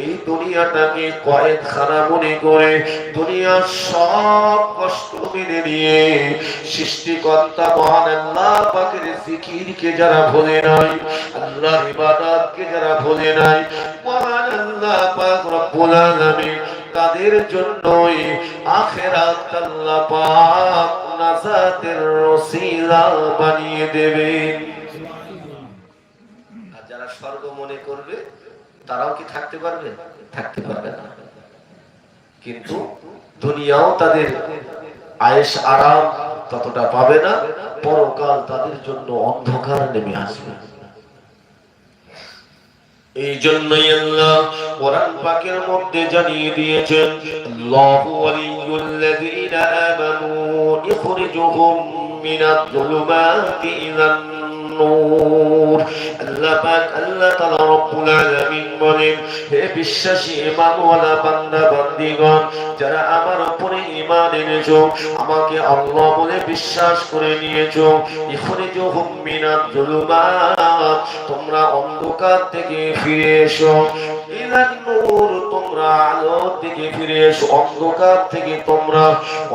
এই দুনিয়াটাকে কয়েকখানা মনে করে দুনিয়ার সব কষ্ট মেনে নিয়ে সৃষ্টিকর্তা মহান আল্লাহ পাকের জিকিরকে যারা ভোলে নাই আল্লাহ ইবাদতকে যারা ভোলে নাই, মহান আল্লাহ পাক রব্বুল আলামিন তাদের জন্যই আখেরাত আল্লাহ পাক নাজাতের রসিলা বানিয়ে দেবেন। আর যারা স্বর্গ মনে করবে তারাও কি থাকতে পারবে? থাকতে পারবে না। কিন্তু দুনিয়াও তাদের আয়েস আরাম ততটা পাবে না, পরকাল তাদের জন্য অন্ধকার নেমে আসবে। এই জন্যই আল্লাহ কোরআন পাকের মধ্যে জানিয়ে দিয়েছেন, আল্লাহু ওয়ালিয়ুল্লাযীনা আমানু ইখরিজুহুম মিনাজ যুলুমাতি ইলান নূর। আল্লাহ পাক, আল্লাহ তাআলা রব্বুল আলামিন বলেন, হে বিশ্বাসী ঈমানওয়ালা বান্দা, বান্দীগণ, যারা আমার উপরে ঈমান এনেছো, আমাকে আল্লাহ বলে বিশ্বাস করে নিয়েছো। ইখরিজুহুম মিনাজ যুলুমাত, তোমরা অন্ধকার থেকে ফিরে এসো। আলোর দিকে ফিরে এসো। অন্ধকার থেকে তোমরা,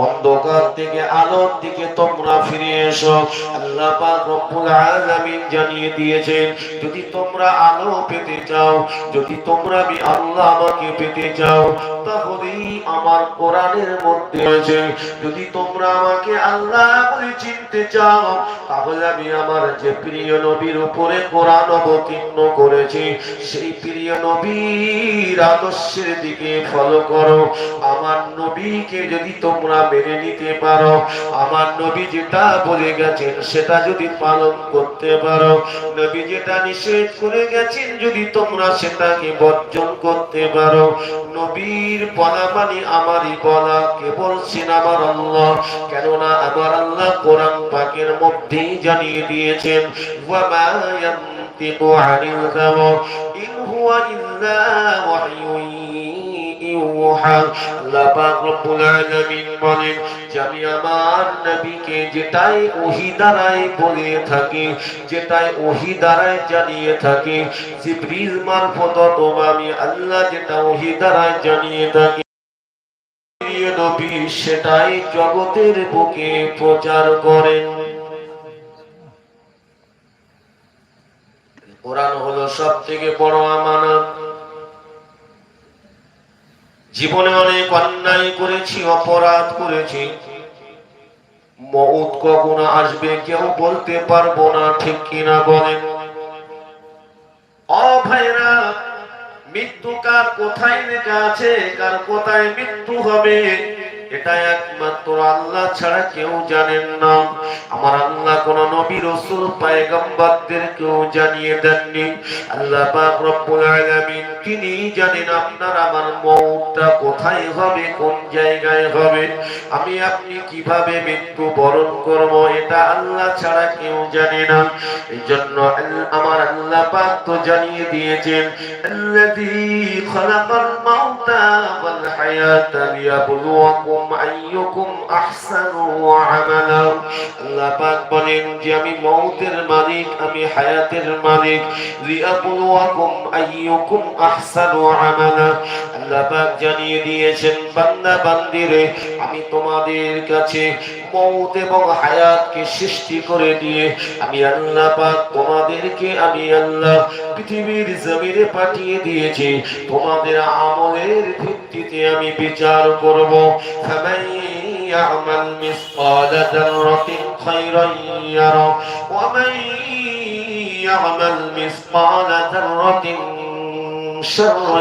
অন্ধকার থেকে আলোর দিকে তোমরা ফিরে এসো। আল্লাহ পাক রব্বুল আলামিন জানিয়ে দিয়েছেন, যদি তোমরা আলো পেতে চাও, যদি তোমরা আমি আল্লাহ আমাকে পেতে চাও, তাহলেই আমার কোরআনের মধ্যে আছে যদি তোমরা আমাকে আল্লাহ বলে চিনতে চাও, তাহলে আমি আমার যে প্রিয় নবীর উপরে কোরআন অবতীর্ণ করেছি, সেই প্রিয় নবীর আদর্শের দিকে ফলো করো। আমার নবীকে যদি তোমরা মেনে নিতে পারো, আমার নবী যেটা বলে গেছেন, সেটা যদি পালন করতে পারো। নবী যেটা নিষেধ করে গেছেন, যদি তোমরা সেটাকে বর্জন করতে পারো। নবীর বলা মানে আমারই বলা কে বলছেন আমার আল্লাহ। কেননা আমার আল্লাহ কোরআন পাকের মধ্যেই জানিয়ে দিয়েছেন ইন হুয়া ইল্লা ওয়াহয়ুন। সেটাই জগতের বুকে প্রচার করেন। কোরআন হলো সব থেকে বড় আমানত। জীবনে অনেক অন্যায় করেছি, অপরাধ করেছি। মৌত কখন আসবে কেউ বলতে পারব না, ঠিক কিনা বলে ও ভাইরা, মৃত্যু কার কোথায় আছে? কার কোথায় মৃত্যু হবে? এটা একমাত্র আল্লাহ ছাড়া কেউ জানেন না। আমার আল্লাহ কোন নবী, রসুল, পায়গম্বরদের কেউ জানিয়ে দেননি। আল্লাহ আলামিন তিনি জানেন আপনার আমার মৌতটা কোথায় হবে, কোন জায়গায় হবে। আমি আপনি কীভাবে মৃত্যু বরণ করব, এটা আল্লাহ ছাড়া কেউ জানে না। এই জন্য আমার আল্লাহ পাক তো জানিয়ে দিয়েছেন, আল্লাযী খালাকাল মাউতা ওয়াল হায়াতা লিয়াবলুয়াকুম আইয়ুকুম আহসানু আমালা আল্লাহ পাক বলেন যে আমি মউতের মালিক, আমি হায়াতের মালিক। লিয়াবলুয়াকুম আইয়ুকুম আহসানু আমালা। আল্লাহ পাক জানিয়ে দিয়েছেন বান্দা বান্দিরে আমি তোমাদের কাছে মৌত এবং হায়াতকে সৃষ্টি করে দিয়ে আমি আল্লাহ পাক তোমাদেরকে আমি আল্লাহ পৃথিবীর জমিনে পাঠিয়ে দিয়েছি তোমাদের আমলের ভিত্তিতে আমি বিচার করব فمن يعمل مثقال ذرة خيرا يره ومن يعمل مثقال ذرة شرا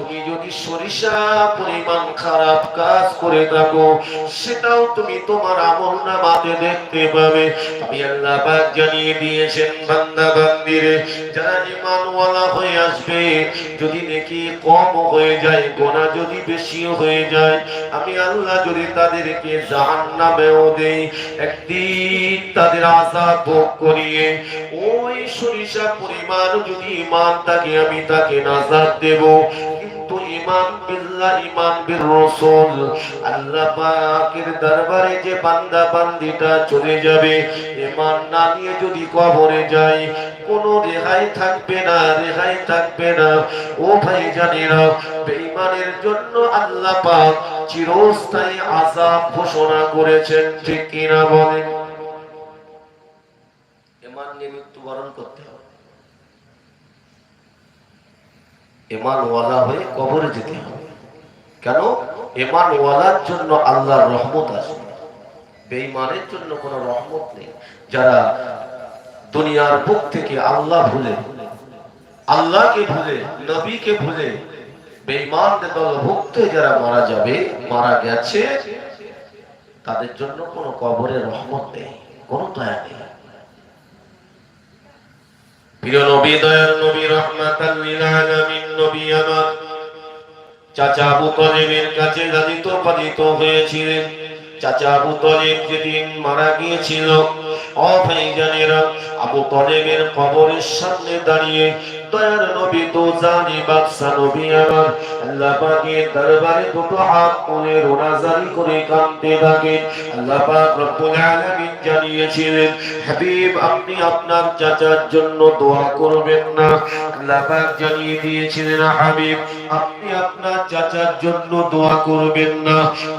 সরিষা পরিমাণ খারাপ কাজ করে থাকো, সেটাও তুমি তোমার আমল নামাতে দেখতে পাবে। আমি আল্লাহ জানিয়ে দিয়েছেন, বান্দা বান্দিরে, যারা ইমানওয়ালা হয়ে আসবে, যদি দেখি কম হয়ে যায়, গোনা যদি বেশিও হয়ে যায়, আমি আল্লাহ যদি তাদেরকে জাহান্নামেও দেই, একদিন তাদের আশা ভোগ করিয়ে, ওই সরিষা পরিমাণ যদি ইমান থাকে, আমি তাকে নাজাদ দেব। ইমান বিল্লাহ, ইমান বির রাসূল। আল্লাহ পাকের দরবারে যে বান্দা বান্দিটা চলে যাবে ইমান না নিয়ে যদি কবরে যায় কোনো রেহাই থাকবে না, রেহাই থাকবে না। ও ভাই জানেরা বেঈমানের জন্য আল্লাহ পাক চিরস্থায়ী আযাব ঘোষণা করেছেন, ঠিক কিনা বলেন? ইমান নিয়ে মৃত্যুবরণ করতে হবে। ইমান ওয়ালা হয়ে কবরে যেতে হবে। কেন? ইমান ওয়ালার জন্য আল্লাহর রহমত আছে। বেঈমানের জন্য কোনো রহমত নেই। যারা দুনিয়ার বুক থেকে আল্লাহ ভুলে, আল্লাহকে ভুলে, নবীকে ভুলে বেঈমানদের দলভুক্ত যারা মারা যাবে, মারা গেছে, তাদের জন্য কোনো কবরে রহমত নেই, কোনো দয়া নেই। প্রিয় নবী, দয়াল নবী, রহমাতাল লিল আলামিন। নবী আমার চাচা আবু তলেবের কাছে লালিত পালিত হয়েছিলেন। চাচা আবু তলেব যেদিন মারা গিয়েছিল ও আবু তলেবের কবরের সামনে দাঁড়িয়ে, দয়ার নবী তো জানি, বাদশা নবী আমার। আল্লাহ পাকের দরবারে দুটো হাত তুলে রোনাজারি করে কাঁদতে থাকে। আল্লাহ পাক রব্বুল আলামিন জানিয়েছিলেন, হাবিব, আপনি আপনার চাচার জন্য দোয়া করবেন না। আল্লাহ জানিয়ে দিয়েছিলেন হাবিব, আপনি আপনার চাচার জন্য দোয়া করবেন না।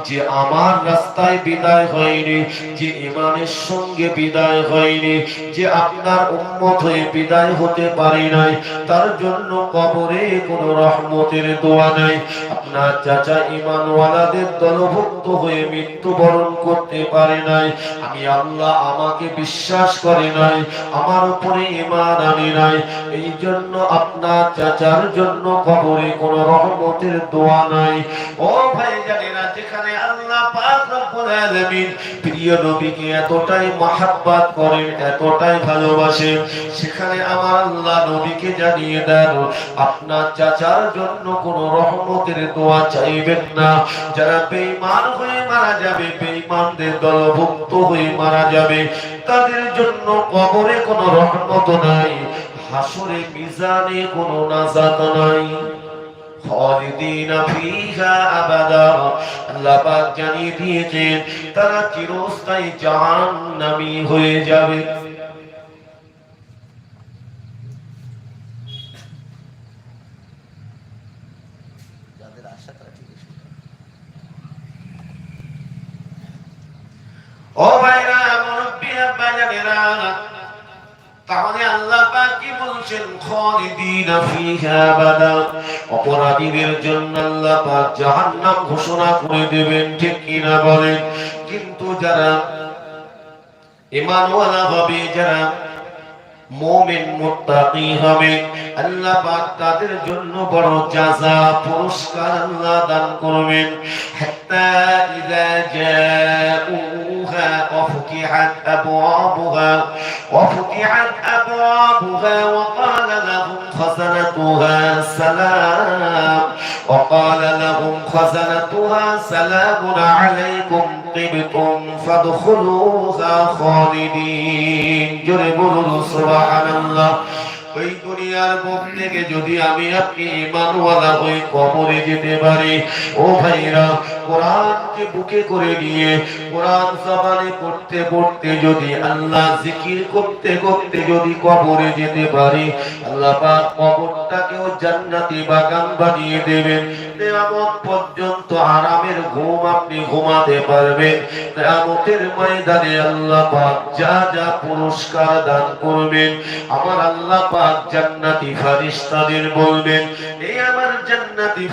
যে আমার রাস্তায় বিদায় হয়নি, যে ইমানের সঙ্গে বিদায় হয়নি, যে আপনার উম্মত হয়ে বিদায় হতে পারে নাই, তার জন্য কবরে কোনো রহমতের দোয়া নাই। আপনার চাচা ইমানওয়ালাদের দলভুক্ত হয়ে মৃত্যুবরণ করতে পারে নাই। আমি আল্লাহ আমাকে বিশ্বাস করে নাই, আমার উপরে ইমান আনে নাই। এই জন্য আপনার চাচার জন্য কবরে কোনো রহমতের দোয়া নাই। ও ভাই যেখানে আল্লাহ আপনার চাচার জন্য কোনো রহমতের দোয়া চাইবেন না। যারা বেঈমান হয়ে মারা যাবে, বেঈমানদের দলভুক্ত হয়ে মারা যাবে, তাদের জন্য কবরে কোনো রহমত নাই, হাসরে মিজানে কোনো নাজাত নাই। খালিদিনা ফিহা আবাদা আল্লাহ পাক জানিয়ে দিয়েছেন তারা চিরস্থায়ী জাহান্নামী হয়ে যাবে যাদের আশা তারা ঠিক আছে ও ভাইরা মুরব্বিরা বাজানেরা তাহলে আল্লাহ কি বলছেন? ফিহা আবাদা অপরাধীদের জন্য আল্লাহ পাক জাহান্নাম ঘোষণা করে ঠিক বলেন? কিন্তু যারা ঈমানওয়ালা হবে, যারা মুমিন, মুত্তাকি হবে, আল্লাহ পাক তাদের জন্য বড় জাযা পুরস্কার আল্লাহ দান করবেন। হাত্তা ইযা أبوابها وفتحت أبوابها وفتحت أبوابها وقال لهم خزنتها سلام وقال لهم خزنتها سلام عليكم طبتم فادخلوها خالدين جربوا سبحان الله ওই দুনিয়ার বুক থেকে যদি আমি আপনি ইমানওয়ালা হই কবরে যেতে পারি, ও ভাইরা কোরআনকে বুকে করে নিয়ে, কোরআন জবানে পড়তে পড়তে যদি আল্লাহ জিকির করতে করতে যদি কবরে যেতে পারি, আল্লাহ পাক কবরটাকেও জান্নাতি বাগান বানিয়ে দেবেন। কিয়ামত পর্যন্ত আরামের ঘুম আপনি ঘুমাতে পারবেন। কিয়ামতের ময়দানে আল্লাহ পাক যা যা পুরস্কার দান করবেন, আমার আল্লাহ পাক জান্নাতি বলবেন এই আমার জান্নাতি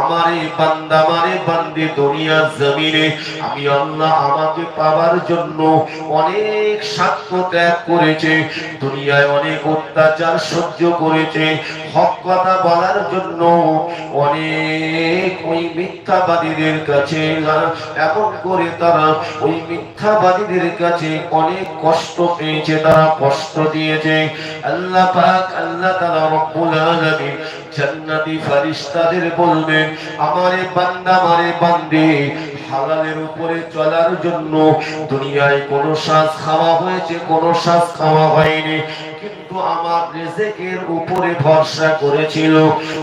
আমার এই বান্দা জমিনে, আমি আল্লাহ আমাকে পাওয়ার জন্য অনেক সাক্ষ্য ত্যাগ করেছে, দুনিয়ায় অনেক অত্যাচার সহ্য করেছে, হক কথা বলার জন্য অনেক ওই মিথ্যাবাদীদের কাছে করে তারা ওই মিথ্যাবাদীদের কাছে অনেক কষ্ট পেয়েছে, তারা কষ্ট দিয়েছে। আল্লাহ পাক, আল্লাহ তাআলা রব্বুল আলামিন জান্নাতি বলবেন আমারে বান্দা, আমারে বান্দে, হালালের উপরে চলার জন্য দুনিয়ায় কোন শ্বাস খাওয়া হয়েছে, কোন শ্বাস খাওয়া হয়নি। কিন্তু আমার রিজিকের উপরে ভরসা করেছিল।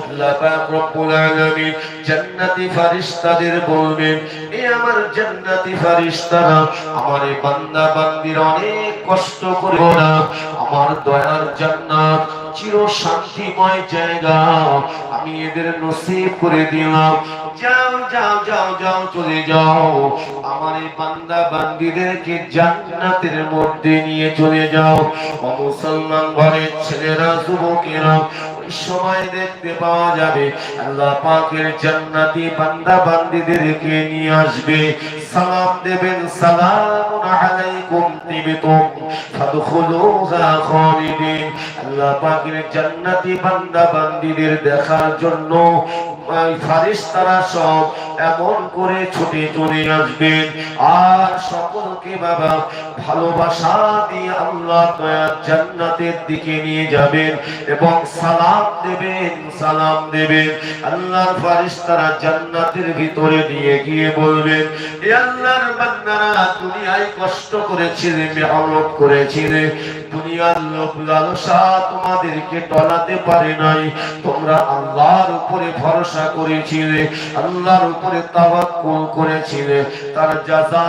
আল্লাহ পাক রব্বুল আলামিন জান্নাতি ফেরেশতাদের বলবেন এ আমার জান্নাতি ফেরেশতারা, আমার বান্দা বান্দির অনেক কষ্ট করে না আমার দয়ার জান্নাত চির শান্তিময় জায়গা। আমি এদের নসিব করে দিলাম। যাও যাও যাও যাও, চলে যাও। আমার এই বান্দা বান্দিদেরকে জান্নাতের মধ্যে নিয়ে চলে যাও। ও মুসলমান ঘরের ছেলেরা, যুবকেরা সময় দেখতে পাওয়া যাবে। আল্লাহ পাকের জান্নাতি বান্দা বান্দিদেরকে নিয়ে আসবে। সালাম দেবেন, সালামুন আলাইকুম তিবতুম ফাদখুলুহা খালিদিন। আল্লাহ পাকের জান্নাতি বান্দা বান্দিদের দেখার জন্য ফারিস্তারা সব এমন করে ছুটে চলে আসবেন। আর সকলকে বাবা ভালোবাসা দিয়ে আল্লাহ জান্নাতের দিকে নিয়ে যাবেন এবং সালাম দেবেন সালাম দেবেন। আল্লাহর ফারিস্তারা জান্নাতের ভিতরে নিয়ে গিয়ে বলবেন, এ আল্লাহর বান্দারা, দুনিয়ায় কষ্ট করেছিলে, মেহনত করেছিলে। দুনিয়ার লোক লালসা তোমাদেরকে টলাতে পারে নাই। তোমরা আল্লাহর উপরে ভরসা করেছিলে, আল্লাহর উপরে তাওয়াক্কুল করেছিলে, তার জাযা,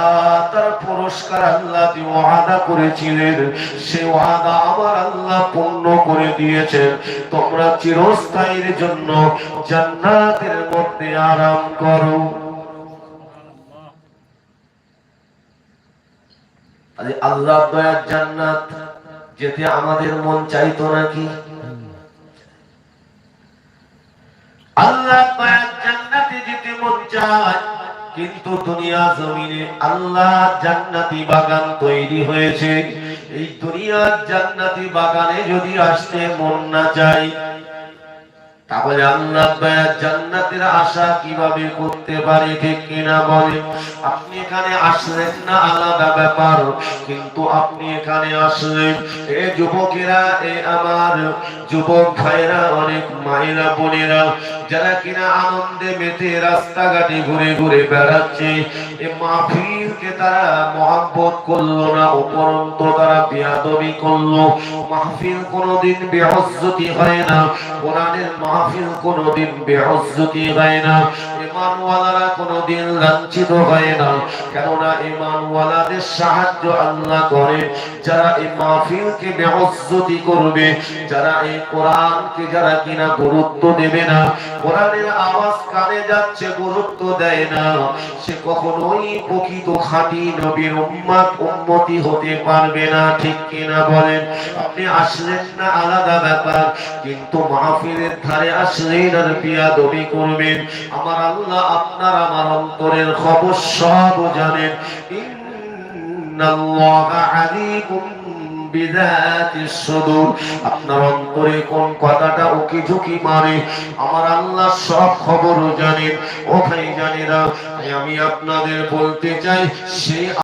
তার পুরস্কার আল্লাহ যে ওয়াদা করেছিলেন সে ওয়াদা আমার আল্লাহ পূর্ণ করে দিয়েছেন তোমরা চিরস্থায়ীর জন্য জান্নাতের মধ্যে আরাম করো। আল্লাহ দয়ার জান্নাত, যেতে আমাদের মন চাইতো নাকি? আল্লাহ জান্নাতে যেতে মন চায়, কিন্তু দুনিয়া জমিনে আল্লাহ জান্নাতি বাগান তৈরি হয়েছে। এই দুনিয়ার জান্নাতি বাগানে যদি আসতে মন না চায়, তাহলে আল্লাহ জান্নাতের আশা কীভাবে করতে পারে ঠিক কিনা বলে। আপনি এখানে আসলেন না আলাদা ব্যাপার, কিন্তু আপনি এখানে আসলেন। এ যুবকেরা, এ আমার যুবক ভাইরা অনেক মায়েরা, বোনেরা যারা কিনা আনন্দে মেতে রাস্তাঘাটে ঘুরে ঘুরে বেড়াচ্ছে, এ মাহফিলকে তারা মহাব্বত করল না, উপরন্ত তারা বিয়াদবি করল। মাহফিল কোনোদিন বেহজ্জতি হয় না, কোরআনের মাহফিল কোনোদিন বেহজ্জতি হয় না। ইমানওয়ালারা কোনোদিন লাঞ্ছিত হয় না। কেননা ইমানওয়ালাদের সাহায্য আল্লাহ করে। যারা এই মাহফিলকে বেহজ্জতি করবে, যারা এই কোরআনকে যারা কিনা গুরুত্ব দেবে না, কোরআনের আওয়াজ কানে যাচ্ছে, গুরুত্ব দেয় না। সে কখনোই প্রকৃত খাঁটি নবীর উম্মাত উম্মতি হতে পারবে না, ঠিক কিনা বলেন? আপনি আসলেন না আলাদা ব্যাপার, কিন্তু মাহফিলের ধারে আসলেন আর বিয়াদবি করবেন। আমার আল্লাহ আপনার আমার অন্তরের খবর সব জানেন। আপনার অন্তরে কোন কথাটা উকি ঝুঁকি মারে, আমার আল্লাহ সব খবরও জানেন। ও ভাই জানেরা আমি আপনাদের বলতে চাই সেই